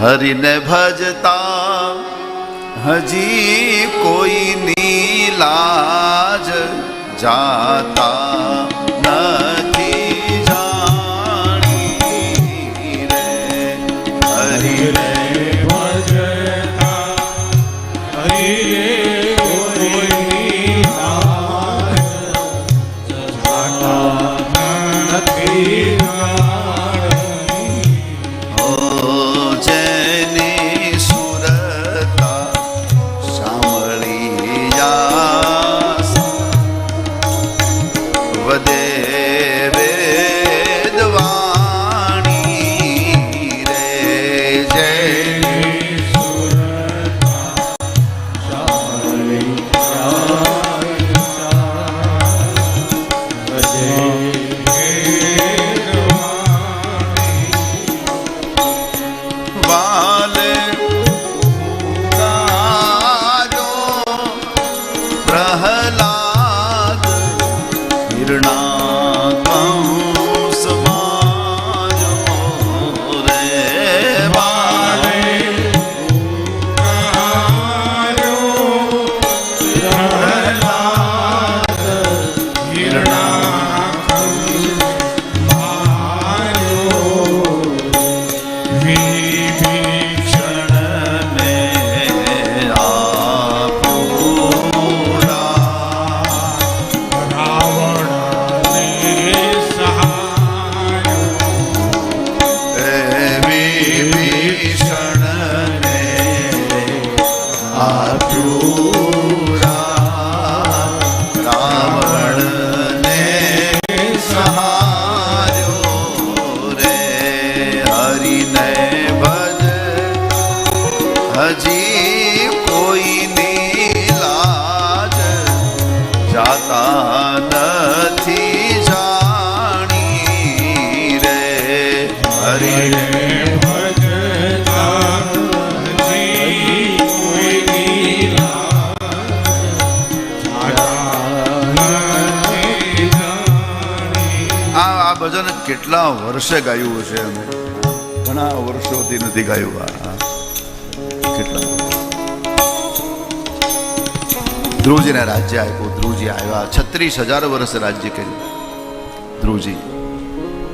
હરિને ભજતા હજી કોઈની લાજ જાતા નથી જાણી રે. હરિને ઓ વાલે પ્રહલાદ હિરણા હજી કોઈની લાજ જાતા નથી જાણી રે. હરે ભજન કેટલા વર્ષે ગાયું છે અમે ઘણા વર્ષોથી નથી ગાયું આ. કેટલા? ધ્રુવજીને રાજ્ય આપ્યું ધ્રુવજી આવ્યા છત્રીસ હજાર વર્ષ રાજ્ય કર્યું. ધ્રુવજી